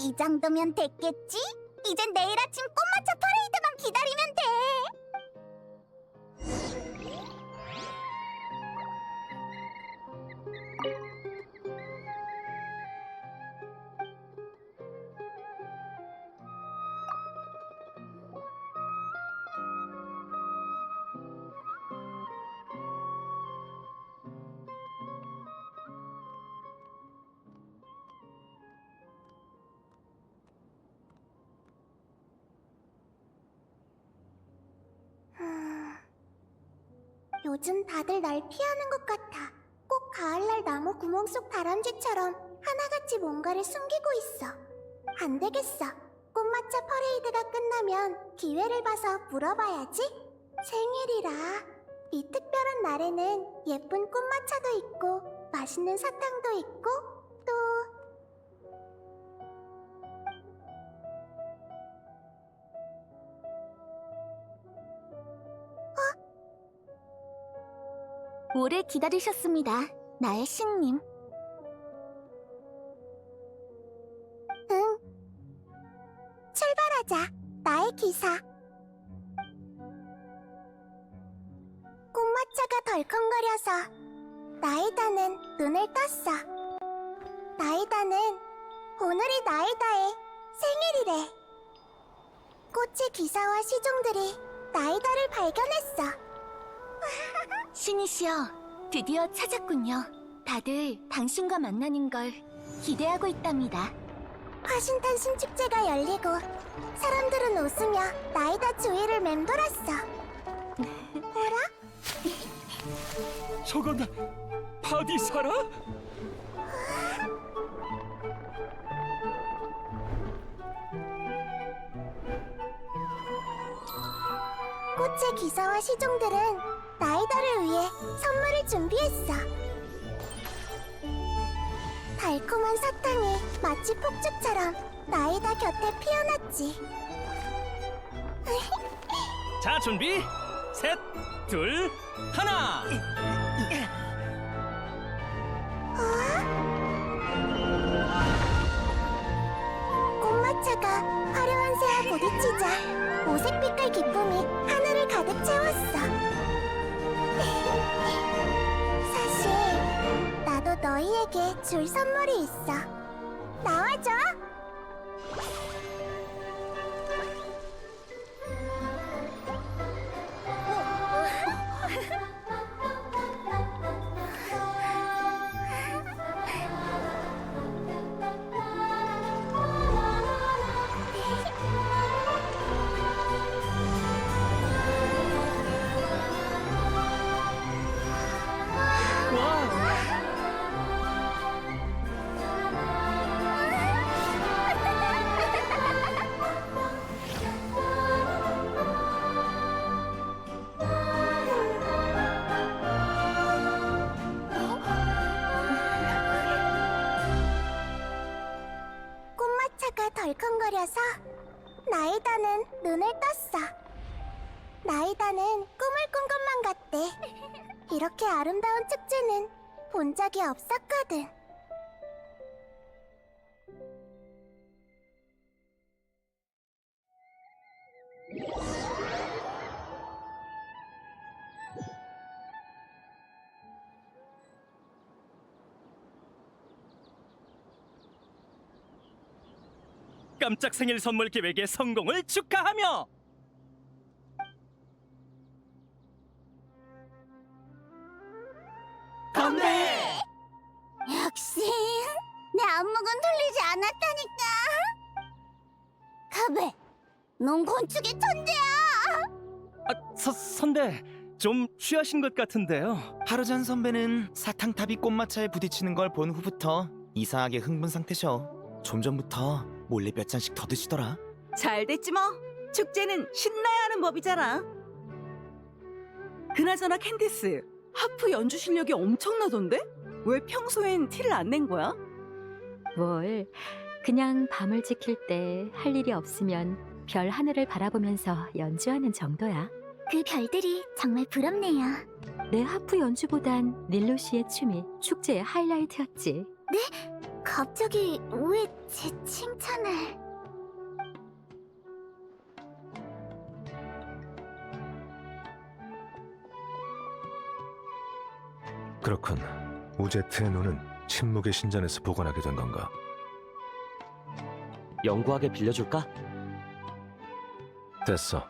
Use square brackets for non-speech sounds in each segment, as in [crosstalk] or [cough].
이 정도면 됐겠지? 이젠 내일 아침 꽃마차 퍼레이드만 기다리면 요즘 다들 날 피하는 것 같아. 꼭 가을날 나무 구멍 속 다람쥐처럼 하나같이 뭔가를 숨기고 있어. 안 되겠어. 꽃마차 퍼레이드가 끝나면 기회를 봐서 물어봐야지. 생일이라. 이 특별한 날에는 예쁜 꽃마차도 있고 맛있는 사탕도 있고 또 오래 기다리셨습니다. 나의 신님. 응. 출발하자. 나의 기사. 꽃마차가 덜컹거려서 나이다는 눈을 떴어. 나이다는 오늘이 나이다의 생일이래. 꽃의 기사와 시종들이 나이다를 발견했어. 신이시여, 드디어 찾았군요. 다들 당신과 만나는 걸 기대하고 있답니다. 화신탄신 축제가 열리고 사람들은 웃으며 나이다 주위를 맴돌았어. 뭐라? [laughs] 저건 파디사라? 꽃의 기사와 시종들은 나이다를 위해 선물을 준비했어. 달콤한 사탕이 마치 폭죽처럼 나이다 곁에 피어났지. [laughs] 자 준비 셋, 둘, 하나. 꽃마차가 화려한 새와 부딪히자 오색빛깔 기쁨이 하늘을 가득 채웠어. 너희에게 줄 선물이 있어. 나와줘. 덜컹거려서 나이다는 눈을 떴어. 나이다는 꿈을 꾼 것만 같대. 이렇게 아름다운 축제는 본 적이 없었거든. 깜짝 생일 선물 기획의 성공을 축하하며 건배! 역시 내 안목은 틀리지 않았다니까. 카베, 넌 건축의 천재야. 아, 서, 선배 좀 취하신 것 같은데요. 하루 전 선배는 사탕탑이 꽃마차에 부딪히는 걸 본 후부터 이상하게 흥분 상태셔. 좀 전부터 몰래 몇 잔씩 더 드시더라. 잘 됐지 뭐. 축제는 신나야 하는 법이잖아. 그나저나 캔디스, 하프 연주 실력이 엄청나던데? 왜 평소엔 티를 안 낸 거야? 뭘 그냥 밤을 지킬 때 할 일이 없으면 별 하늘을 바라보면서 연주하는 정도야. 그 별들이 정말 부럽네요. 내 하프 연주보단 닐로 씨의 춤이 축제의 하이라이트였지. 갑자기 왜 제 칭찬을... 그렇군. 우제트의 눈은 침묵의 신전에서 복원하게 된 건가? 연구하게 빌려줄까? 됐어.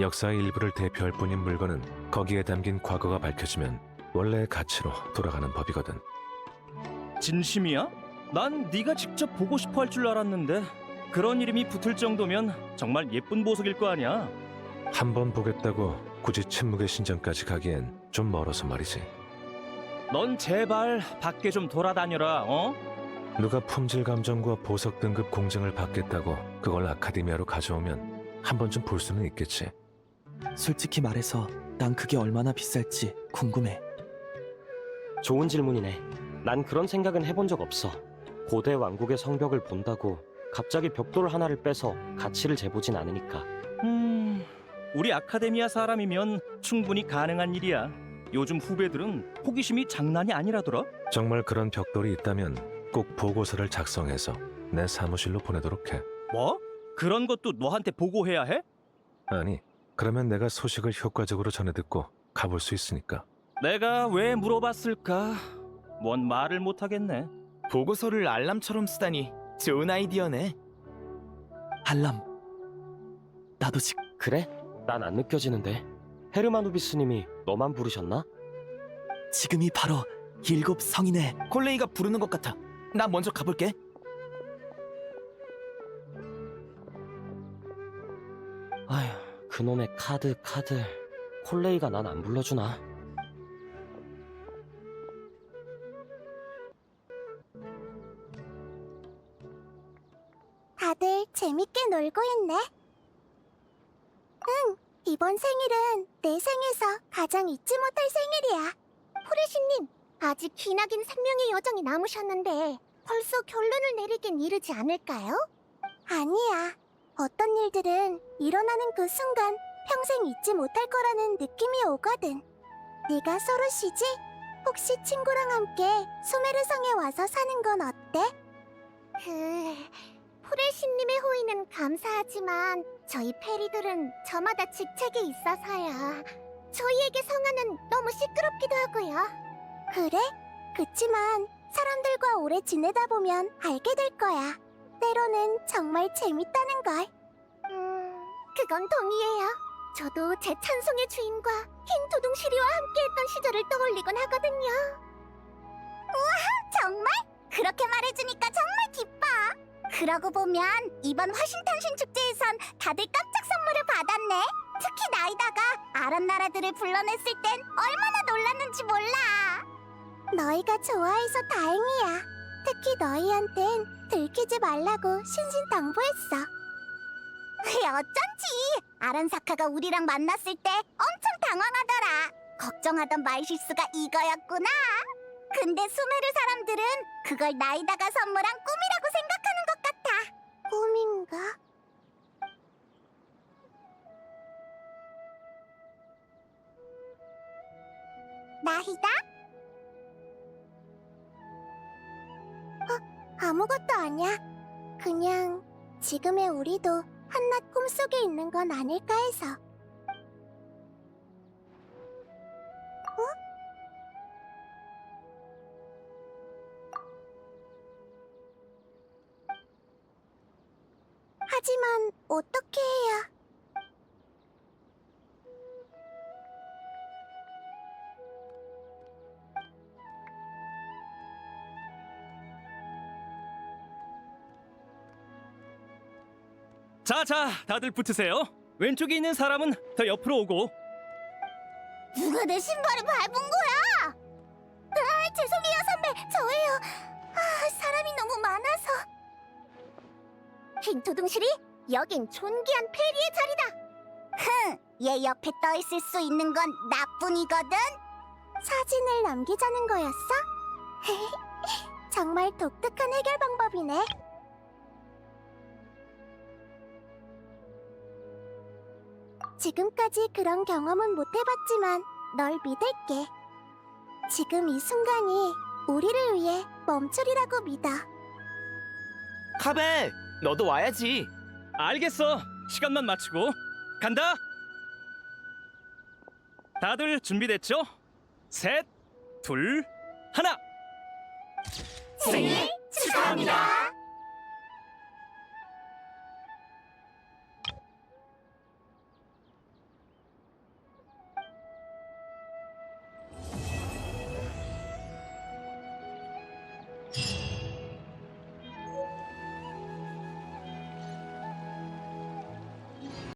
역사의 일부를 대표할 뿐인 물건은 거기에 담긴 과거가 밝혀지면 원래의 가치로 돌아가는 법이거든. 진심이야? 난 네가 직접 보고 싶어 할 줄 알았는데 그런 이름이 붙을 정도면 정말 예쁜 보석일 거 아니야. 한 번 보겠다고 굳이 침묵의 신전까지 가기엔 좀 멀어서 말이지. 넌 제발 밖에 좀 돌아다녀라. 어? 누가 품질 감정과 보석 등급 공증을 받겠다고 그걸 아카데미아로 가져오면 한 번쯤 볼 수는 있겠지. 솔직히 말해서 난 그게 얼마나 비쌀지 궁금해. 좋은 질문이네. 난 그런 생각은 해본 적 없어. 고대 왕국의 성벽을 본다고 갑자기 벽돌 하나를 빼서 가치를 재보진 않으니까. 음, 우리 아카데미아 사람이면 충분히 가능한 일이야. 요즘 후배들은 호기심이 장난이 아니라더라. 정말 그런 벽돌이 있다면 꼭 보고서를 작성해서 내 사무실로 보내도록 해. 뭐? 그런 것도 너한테 보고해야 해? 아니, 그러면 내가 소식을 효과적으로 전해 듣고 가볼 수 있으니까. 내가 왜 물어봤을까? 뭔 말을 못 하겠네. 보고서를 알람처럼 쓰다니 좋은 아이디어네. 알람. 나도 지 그래? 난 안 느껴지는데. 헤르마누비스님이 너만 부르셨나? 지금이 바로 일곱 성인의 콜레이가 부르는 것 같아. 나 먼저 가볼게. 아휴, 그놈의 카드, 카드. 콜레이가 난 안 불러주나? 놀고 있네. 응, 이번 생일은 내 생에서 가장 잊지 못할 생일이야. 포레시님, 아직 기나긴 생명의 여정이 남으셨는데 벌써 결론을 내리긴 이르지 않을까요? 아니야. 어떤 일들은 일어나는 그 순간 평생 잊지 못할 거라는 느낌이 오거든. 네가 소르시지? 혹시 친구랑 함께 수메르성에 와서 사는 건 어때? 그... 포레신님의 호의는 감사하지만 저희 페리들은 저마다 직책이 있어서요. 저희에게 성화는 너무 시끄럽기도 하고요. 그래? 그치만 사람들과 오래 지내다 보면 알게 될 거야. 때로는 정말 재밌다는 걸. 음, 그건 동의해요. 저도 제 찬송의 주인과 흰 도둥시리와 함께했던 시절을 떠올리곤 하거든요. 우와, 정말? 그렇게 말해주니까 정말 기뻐. 그러고 보면 이번 화신탄신 축제에선 다들 깜짝 선물을 받았네. 특히 나이다가 아랍 나라들을 불러냈을 땐 얼마나 놀랐는지 몰라. 너희가 좋아해서 다행이야. 특히 너희한텐 들키지 말라고 신신당부했어. [laughs] 어쩐지 아란사카가 우리랑 만났을 때 엄청 당황하더라. 걱정하던 말실수가 이거였구나. 근데 수메르 사람들은 그걸 나이다가 선물한 꿈이라고 나이다? 어, 아무것도 아니야. 그냥 지금의 우리도 한낱 꿈속에 있는 건 아닐까 해서. 하지만 어떻게 해야? 자, 자, 다들 붙으세요. 왼쪽에 있는 사람은 더 옆으로 오고. 누가 내 신발을 밟은 거야? 아, 죄송해요 선배, 저예요. 아, 사람이 너무 많아서. 흰토둥실이 여긴 존귀한 페리의 자리다. 흥, 얘 옆에 떠 있을 수 있는 건 나뿐이거든. 사진을 남기자는 거였어? [laughs] 정말 독특한 해결 방법이네. 지금까지 그런 경험은 못 해봤지만 널 믿을게. 지금 이 순간이 우리를 위해 멈추리라고 믿어. 카베, 너도 와야지. 알겠어. 시간만 맞추고 간다. 다들 준비됐죠? 셋, 둘, 하나. 생일.